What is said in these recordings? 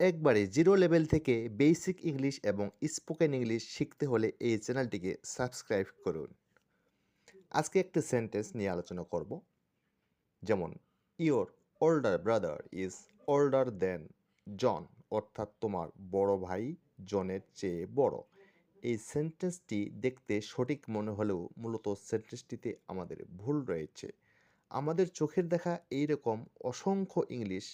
একবারে zero level থেকে basic English এবং স্পোকেন ইংলিশ শিখতে হলে এই চ্যানেলটিকে সাবস্ক্রাইব করুন। আজকে একটি সেন্টেন্স নিয়ে আলোচনা করব, যেমন your older brother is older than John অর্থাৎ তোমার বড় ভাই জনের চেয়ে বড়। এই সেন্টেন্সটি দেখতে সঠিক মনে হলেও মূলত সেন্টেন্সটিতে আমাদের ভুল রয়েছে। আমাদের চোখের দেখা এইরকম অসংখ্য ইংলিশ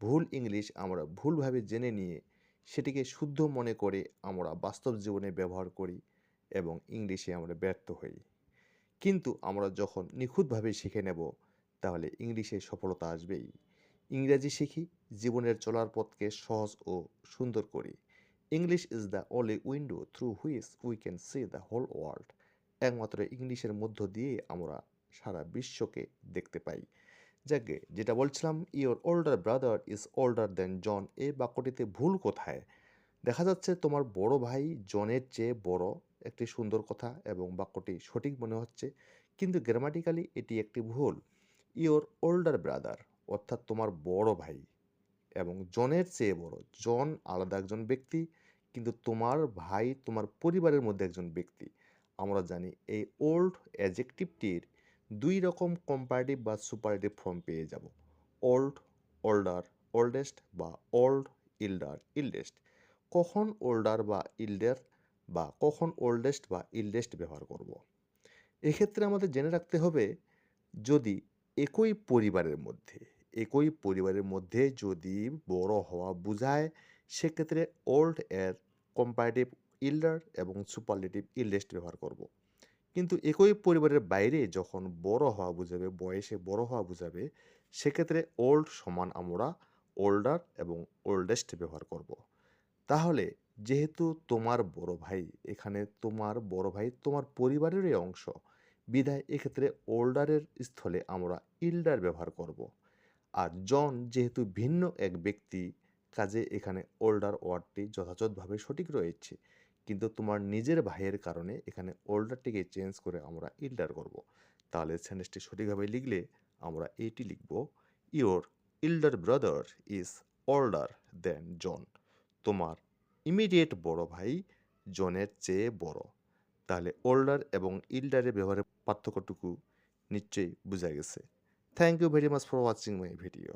ভুল ইংলিশ আমরা ভুলভাবে জেনে নিয়ে সেটিকে শুদ্ধ মনে করে আমরা বাস্তব জীবনে ব্যবহার করি এবং ইংলিশে আমরা ব্যর্থ হই। কিন্তু আমরা যখন নিখুঁতভাবে শিখে নেব, তাহলে ইংলিশে সফলতা আসবেই। ইংরেজি শিখি, জীবনের চলার পথকে সহজ ও সুন্দর করি। English is the only window through which we can see the whole world একমাত্র ইংলিশের মধ্য দিয়ে আমরা সারা বিশ্বকে দেখতে পাই। যাকে, যেটা বলছিলাম your older brother is older than John এই বাক্যটিতে ভুল কোথায়? দেখা যাচ্ছে তোমার বড় ভাই জনের চেয়ে বড় একটি সুন্দর কথা এবং বাক্যটি সঠিক মনে হচ্ছে, কিন্তু গ্রামাটিক্যালি এটি একটি ভুল। ইওর ওল্ডার ব্রাদার অর্থাৎ তোমার বড় ভাই এবং জনের চেয়ে বড়। জন আলাদা একজন ব্যক্তি, কিন্তু তোমার ভাই তোমার পরিবারের মধ্যে একজন ব্যক্তি। আমরা জানি এই ওল্ড অ্যাজেক্টিভটির দুই রকম কম্পারেটিভ বা সুপারেটিভ ফর্ম পেয়ে যাব ওল্ড ওল্ডার ওল্ডেস্ট বা ওল্ড ইল্ডার ইল্ডেস্ট কখন ওল্ডার বা ইল্ডার বা কখন ওল্ডেস্ট বা ইল্ডেস্ট ব্যবহার করব। এক্ষেত্রে আমাদের জেনে রাখতে হবে, যদি একই পরিবারের মধ্যে, একই পরিবারের মধ্যে যদি বড় হওয়া বোঝায়, সেক্ষেত্রে ওল্ড এর কম্পারেটিভ ইল্ডার এবং সুপারলেটিভ ইল্ডেস্ট ব্যবহার করব। কিন্তু একই পরিবারের বাইরে যখন বড় হওয়া বোঝাবে, বয়সে বড় হওয়া বোঝাবে, সেক্ষেত্রে ওল্ড সমান আমরা ওল্ডার এবং ওল্ডেস্ট ব্যবহার করব। তাহলে যেহেতু তোমার বড় ভাই, এখানে তোমার বড় ভাই তোমার পরিবারেরই অংশ, বিধায় এক্ষেত্রে ওল্ডারের স্থলে আমরা ইল্ডার ব্যবহার করব। আর জন যেহেতু ভিন্ন এক ব্যক্তি, কাজে এখানে ওল্ডার ওয়ার্ডটি যথাযথভাবে সঠিক রয়েছে কিন্তু তোমার নিজের ভাইয়ের কারণে এখানে ওল্ডারটিকে চেঞ্জ করে আমরা ইল্ডার করব। তাহলে সেন্টেন্সটি সঠিকভাবে লিখলে আমরা এটি লিখব your elder brother is older than John তোমার ইমিডিয়েট বড় ভাই জনের চেয়ে বড়। তাহলে ওল্ডার এবং ইল্ডারের ব্যবহারের পার্থক্যটুকু নিশ্চয়ই বোঝা গেছে। Thank you very much for watching my video